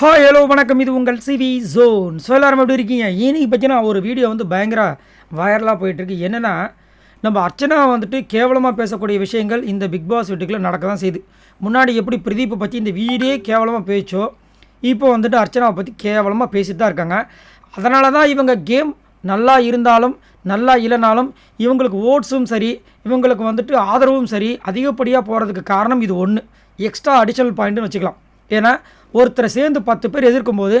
Hi hello வணக்கம். இது உங்கள் சிவி ஜோன் ஸோ எல்லாரும் எப்படி இருக்கீங்க? இன்னைக்கு பார்த்தீங்கன்னா ஒரு வீடியோ வந்து பயங்கர வைரலாக போயிட்டுருக்கு. என்னென்னா நம்ம அர்ச்சனா வந்துட்டு கேவலமாக பேசக்கூடிய விஷயங்கள் இந்த பிக் பாஸ் வீட்டுக்குள்ளே நடக்க தான் செய்யுது முன்னாடி எப்படி பிரதீப்பை பற்றி இந்த வீடே கேவலமாக பேச்சோ இப்போ வந்துட்டு அர்ச்சனாவை பற்றி கேவலமாக பேசிட்டு தான் இருக்காங்க. அதனால தான் இவங்க கேம் நல்லா இருந்தாலும் நல்லா இல்லைனாலும் இவங்களுக்கு ஓட்ஸும் சரி இவங்களுக்கு வந்துட்டு ஆதரவும் சரி அதிகப்படியாக போகிறதுக்கு காரணம் இது ஒன்று எக்ஸ்ட்ரா அடிஷனல் பாயிண்ட்னு வச்சுக்கலாம். ஏன்னா ஒருத்தரை சேர்ந்து பத்து பேர் எதிர்க்கும் போது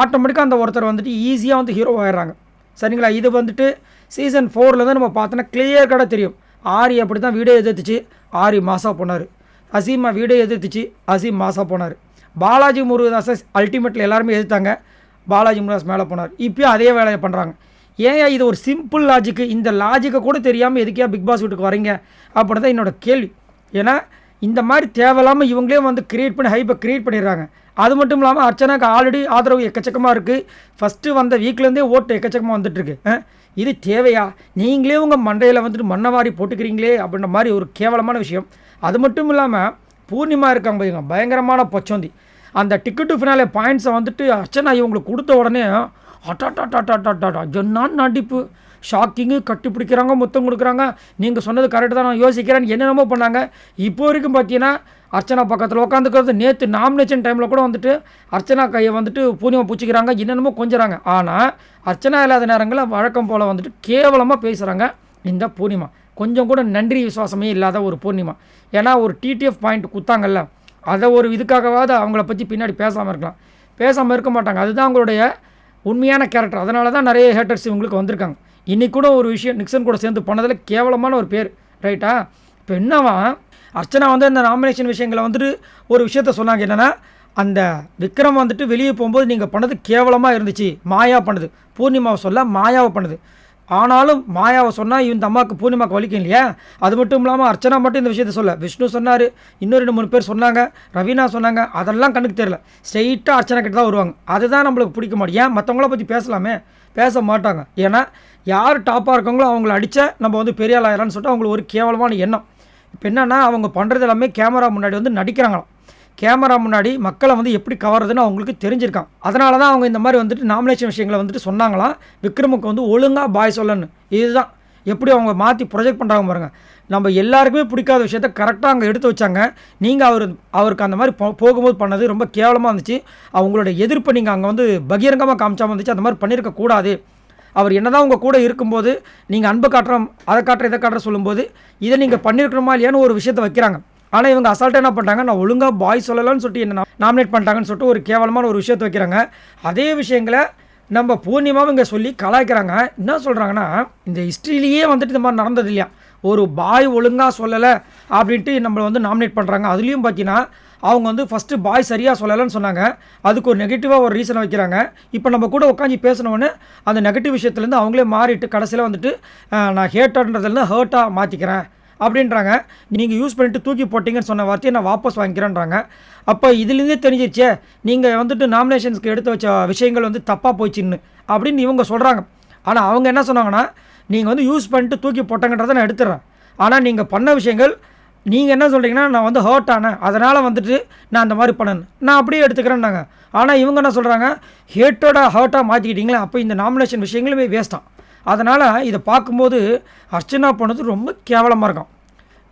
ஆட்டோமேட்டிக்காக அந்த ஒருத்தர் வந்துட்டு ஈஸியாக வந்து ஹீரோ ஆயிடுறாங்க. சரிங்களா? இது வந்துட்டு சீசன் ஃபோரில் தான் நம்ம பார்த்தோன்னா கிளியர் கடை தெரியும். ஆரி அப்படி தான் வீடியோ எதிர்த்துச்சு. ஆரி மாசா போனார். அசீமா வீடியோ எதிர்த்துச்சு. அசீம் மாசா போனார். பாலாஜி முருகதாஸை அல்டிமேட்டில் எல்லாருமே எதிர்த்தாங்க. பாலாஜி முருகதாஸ் மேலே போனார். இப்போயும் அதே வேலையை பண்ணுறாங்க ஏன் இது ஒரு சிம்பிள் லாஜிக்கு இந்த லாஜிக்கை கூட தெரியாமல் எதுக்கே பிக் பாஸ் வீட்டுக்கு வரீங்க? அப்படின்னு தான் என்னோட கேள்வி. ஏன்னா இந்த மாதிரி தேவையில்லாமல் இவங்களே வந்து கிரியேட் பண்ணி ஹைப்பை கிரியேட் பண்ணிடுறாங்க. அது மட்டும் இல்லாமல் அர்ச்சனாக்கு ஆல்ரெடி ஆதரவு எக்கச்சக்கமாக இருக்குது ஃபஸ்ட்டு வந்த வீக்லேருந்தே ஓட்டு எக்கச்சக்கமாக வந்துட்டுருக்கு இது தேவையா? நீங்களே உங்கள் மண்டையில் வந்துட்டு மண்ணவாரி போட்டுக்கிறீங்களே அப்படின்ற மாதிரி ஒரு கேவலமான விஷயம். அது மட்டும் இல்லாமல் பூர்ணிமா இருக்காங்க பாருங்க பயங்கரமான பொச்சந்தி. அந்த டிக்கெட்டு ஃபினாலே பாயிண்ட்ஸை வந்துட்டு அர்ச்சனா இவங்களுக்கு கொடுத்த உடனே அட்டாட்டாட்டாட்டாட்டாட்டா ஜொன்னான் நடிப்பு. ஷாக்கிங்கு கட்டுப்பிடிக்கிறாங்க மொத்தம் முத்தம் கொடுக்குறாங்க. நீங்கள் சொன்னது கரெக்டு தான் நான் யோசிக்கிறேன்னு என்னென்னமோ பண்ணாங்க. இப்போ வரைக்கும் பார்த்தீங்கன்னா அர்ச்சனா பக்கத்தில் உட்காந்துக்கிறது நேற்று நாமினேஷன் டைமில் கூட வந்துட்டு அர்ச்சனா கையை வந்துட்டு பூர்ணிமா பூச்சிக்கிறாங்க என்னென்னமோ கொஞ்சறாங்க. ஆனால் அர்ச்சனா இல்லாத நேரங்களில் வழக்கம் போல் வந்துட்டு கேவலமாக பேசுகிறாங்க இந்த பூர்ணிமா கொஞ்சம் கூட நன்றி விசுவாசமே இல்லாத ஒரு பூர்ணிமா. ஏன்னா ஒரு டிடிஎஃப் பாயிண்ட் குத்தாங்கல்ல அதை ஒரு இதுக்காகவாவது அவங்கள பற்றி பின்னாடி பேசாமல் இருக்கலாம். பேசாமல் இருக்க மாட்டாங்க. அதுதான் அவங்களுடைய உண்மையான கேரக்டர் அதனால தான் நிறைய ஹேட்டர்ஸ் இவங்களுக்கு வந்திருக்காங்க. இன்றைக்கி கூட ஒரு விஷயம் நிக்சன் கூட சேர்ந்து பண்ணதில் கேவலமான ஒரு பேர். ரைட்டா? இப்போ என்னவா? அர்ச்சனா வந்து அந்த நாமினேஷன் விஷயங்களை வந்துட்டு ஒரு விஷயத்த சொன்னாங்க. என்னென்னா அந்த விக்ரம் வந்துட்டு வெளியே போகும்போது நீங்கள் பண்ணது கேவலமாக இருந்துச்சு. மாயா பண்ணுது. பூர்ணிமாவை சொல்ல மாயாவை பண்ணுது. ஆனாலும் மாயாவை சொன்னால் இந்த அம்மாவுக்கு பூர்ணிமாவுக்கு வலிக்கும் இல்லையா? அது மட்டும் இல்லாமல் அர்ச்சனா மட்டும் இந்த விஷயத்த சொல்ல. விஷ்ணு சொன்னார் இன்னும் ரெண்டு மூணு பேர் சொன்னாங்க ரவீனா சொன்னாங்க அதெல்லாம் கண்ணுக்கு தெரியல. ஸ்ட்ரெயிட்டாக அர்ச்சனா கிட்ட தான் வருவாங்க. அதுதான் நம்மளுக்கு பிடிக்க மாட்டேன். ஏன்? மற்றவங்கள பற்றி பேசலாமே? பேச மாட்டாங்க. ஏன்னா யார் டாப்பாக இருக்காங்களோ அவங்கள அடித்தா நம்ம வந்து பெரிய ஆள் சொல்லிட்டு அவங்களுக்கு ஒரு கேவலமான எண்ணம். இப்போ என்னென்னா அவங்க பண்ணுறது எல்லாமே கேமரா முன்னாடி வந்து நடிக்கிறாங்களாம். கேமரா முன்னாடி மக்களை வந்து எப்படி கவர்றதுன்னு அவங்களுக்கு தெரிஞ்சிருக்கான். அதனால தான் அவங்க இந்த மாதிரி வந்துட்டு நாமினேஷன் விஷயங்களை வந்துட்டு சொன்னாங்களாம். விக்ரமுக்கு வந்து ஒழுங்காக பாய் சொல்லணும் இதுதான். எப்படி அவங்க மாற்றி ப்ரொஜெக்ட் பண்ணுறாங்க பாருங்கள் நம்ம எல்லாருக்குமே பிடிக்காத விஷயத்த கரெக்டாக அங்கே எடுத்து வச்சாங்க. நீங்கள் அவர் அவருக்கு அந்த மாதிரி போ போகும்போது பண்ணது ரொம்ப கேவலமாக இருந்துச்சு. அவங்களோட எதிர்ப்பை நீங்கள் அங்கே வந்து பகிரங்கமாக காமிச்சாமல் இருந்துச்சு. அந்த மாதிரி பண்ணியிருக்க கூடாது. அவர் என்னதான் உங்கள் கூட இருக்கும்போது நீங்கள் அன்பு காட்டுறோம் அதை காட்டுற இதை காட்டுற சொல்லும்போது இதை நீங்கள் பண்ணியிருக்கணுமா இல்லையான்னு ஒரு விஷயத்தை வைக்கிறாங்க. ஆனால் இவங்க அசால்ட்டாக என்ன பண்ணுறாங்க நான் ஒழுங்காக பாய் சொல்லலாம்னு சொல்லிட்டு என்ன நாமினேட் பண்ணிட்டாங்கன்னு சொல்லிட்டு ஒரு கேவலமான ஒரு விஷயத்தை வைக்கிறாங்க. அதே விஷயங்களை நம்ம பூர்ணிமாவும் இங்கே சொல்லி கலாய்க்கிறாங்க. என்ன சொல்கிறாங்கன்னா இந்த ஹிஸ்ட்ரியிலேயே வந்துட்டு இந்த மாதிரி நடந்தது இல்லையா? ஒரு பாய் ஒழுங்காக சொல்லலை அப்படின்ட்டு நம்மளை வந்து நாமினேட் பண்ணுறாங்க அதுலேயும் பார்த்தீங்கன்னா அவங்க வந்து ஃபஸ்ட்டு பாய் சரியாக சொல்லலைன்னு சொன்னாங்க. அதுக்கு ஒரு நெகட்டிவாக ஒரு ரீசனை வைக்கிறாங்க. இப்போ நம்ம கூட உட்காந்து பேசினோன்னு அந்த நெகட்டிவ் விஷயத்துலேருந்து அவங்களே மாறிட்டு கடைசியில் வந்துட்டு நான் ஹேட்டான்றதுலேருந்து ஹேர்ட்டாக மாற்றிக்கிறேன் அப்படின்றாங்க. நீங்கள் யூஸ் பண்ணிட்டு தூக்கி போட்டிங்கன்னு சொன்ன வார்த்தையை நான் வாபஸ் வாங்கிக்கிறேன்றாங்க. அப்போ இதுலேருந்தே தெரிஞ்சிருச்சே நீங்கள் வந்துட்டு நாமினேஷன்ஸ்க்கு எடுத்து வச்ச விஷயங்கள் வந்து தப்பாக போச்சுன்னு அப்படின்னு இவங்க சொல்கிறாங்க ஆனால் அவங்க என்ன சொன்னாங்கன்னா நீங்கள் வந்து யூஸ் பண்ணிட்டு தூக்கி போட்டங்கன்றதை நான் எடுத்துடுறேன் ஆனால் நீங்கள் பண்ண விஷயங்கள் நீங்கள் என்ன சொல்கிறீங்கன்னா நான் வந்து ஹர்ட் ஆனேன். அதனால் வந்துட்டு நான் அந்த மாதிரி பண்ணேன் நான் அப்படியே எடுத்துக்கிறேன்னாங்க. ஆனால் இவங்க என்ன சொல்கிறாங்க ஹேட்டோட ஹர்ட்டாக மாற்றிக்கிட்டீங்களே அப்போ இந்த நாமினேஷன் விஷயங்களுமே வேஸ்ட்டான் அதனால் இதை பார்க்கும்போது அர்ச்சனா பண்ணது ரொம்ப கேவலமாக இருக்கும்.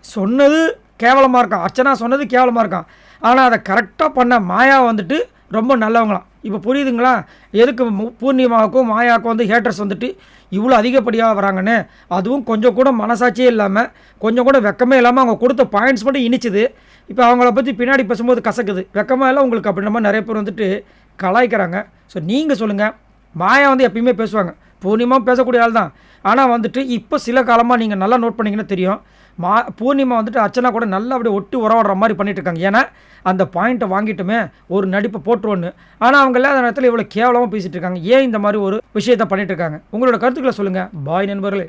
சொன்னது கேவலமாக இருக்கும். அர்ச்சனா சொன்னது கேவலமாக இருக்கும். ஆனால் அதை கரெக்டாக பண்ண மாயா வந்துட்டு ரொம்ப நல்லவங்களாம். இப்போ புரியுதுங்களா? எதுக்கு பூர்ணிமாவுக்கும் மாயாவுக்கும் வந்து ஹேட்டர்ஸ் வந்துட்டு இவ்வளோ அதிகப்படியாக வராங்கன்னு? அதுவும் கொஞ்சம் கூட மனசாட்சியே இல்லாமல் கொஞ்சம் கூட வெக்கமே இல்லாமல் அவங்க கொடுத்த பாயிண்ட்ஸ் மட்டும் இனிச்சுது. இப்போ அவங்கள பற்றி பின்னாடி பேசும்போது கசக்குது. வெக்கமாக எல்லாம் உங்களுக்கு அப்படின்ற மாதிரி நிறைய பேர் வந்துட்டு கலாய்க்கிறாங்க. ஸோ நீங்கள் சொல்லுங்கள் மாயா வந்து எப்பயுமே பேசுவாங்க. பூர்ணிமா பேசக்கூடிய ஆள் தான். ஆனால் வந்துட்டு இப்போ சில காலமாக நீங்கள் நல்லா நோட் பண்ணீங்கன்னா தெரியும். மா பூர்ணிமா வந்துட்டு அர்ச்சனா கூட நல்லா அப்படியே ஒட்டி உறவாடுற மாதிரி பண்ணிட்டு இருக்காங்க. ஏன்னா அந்த பாயிண்ட்டை வாங்கிட்டுமே ஒரு நடிப்பை போட்டுருவோன்னு. ஆனால் அவங்க இல்லாத நேரத்தில் இவ்வளோ கேவலமாக பேசிகிட்டு இருக்காங்க. ஏன் இந்த மாதிரி ஒரு விஷயத்தை பண்ணிட்டு இருக்காங்க? உங்களோட கருத்துக்களை சொல்லுங்கள் பாய் நண்பர்களே.